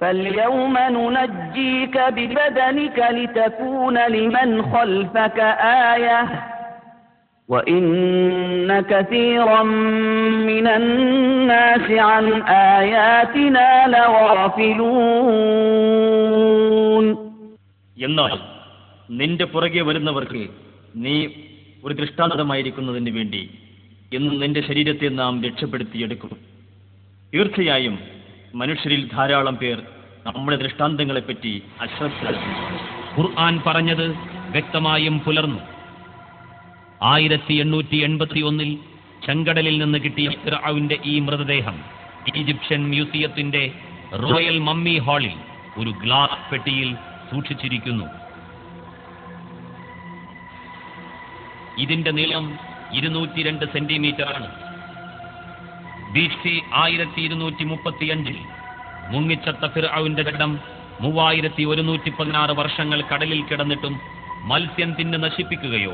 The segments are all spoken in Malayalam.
فاليوم ننجيك ببدنك لتكون لمن خلفك آية وإن كثيرا من الناس عن آياتنا لغافلون എന്നാൽ നിന്റെ പുറകെ വരുന്നവർക്ക് നീ ഒരു ദൃഷ്ടാന്തമായിരിക്കുന്നതിന് വേണ്ടി ഇന്ന് നിന്റെ ശരീരത്തെ നാം രക്ഷപ്പെടുത്തിയെടുക്കും തീർച്ചയായും മനുഷ്യരിൽ ധാരാളം പേർ നമ്മുടെ ദൃഷ്ടാന്തങ്ങളെപ്പറ്റി അശ്രദ്ധ ഖുർആൻ പറഞ്ഞത് വ്യക്തമായും പുലർന്നു. ആയിരത്തി എണ്ണൂറ്റി എൺപത്തി ഒന്നിൽ ചെങ്കടലിൽ നിന്ന് കിട്ടിയ ഫിറാവിന്റെ ഈ മൃതദേഹം ഈജിപ്ഷ്യൻ മ്യൂസിയത്തിന്റെ റോയൽ മമ്മി ഹാളിൽ ഒരു ഗ്ലാസ് പെട്ടിയിൽ സൂക്ഷിച്ചിരിക്കുന്നു. ഇതിന്റെ നീളം ഇരുന്നൂറ്റി രണ്ട് സെന്റിമീറ്റർ ആണ് ബി സി ആയിരത്തി ഇരുന്നൂറ്റി മുപ്പത്തിയഞ്ചിൽ മുങ്ങിച്ചത്ത ഫിർഔന്റെ ഘടം മൂവായിരത്തി ഒരുന്നൂറ്റി പതിനാറ് വർഷങ്ങൾ കടലിൽ കിടന്നിട്ടും മത്സ്യം തിന്ന് നശിപ്പിക്കുകയോ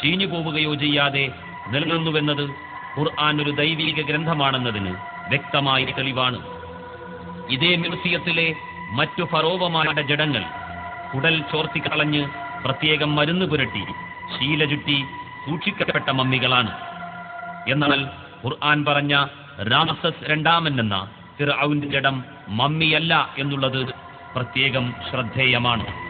ചീഞ്ഞു പോവുകയോ ചെയ്യാതെ നിലനിന്നുവെന്നത് ഖുർആൻ ഒരു ദൈവീക ഗ്രന്ഥമാണെന്നതിന് വ്യക്തമായ തെളിവാണ്. ഇതേ മ്യൂസിയത്തിലെ മറ്റു ഫറോവമാരുടെ ജഡങ്ങൾ കുടൽ ചോർത്തിക്കളഞ്ഞ് പ്രത്യേകം മരുന്ന് പുരട്ടി ശീല ചുറ്റി സൂക്ഷിക്കപ്പെട്ട മമ്മികളാണ്. എന്നാൽ ഖുർആൻ പറഞ്ഞ രാമസസ് രണ്ടാമൻ എന്ന ഫിർഔന്റെ ജഡം മമ്മിയല്ല എന്നുള്ളത് പ്രത്യേകം ശ്രദ്ധേയമാണ്.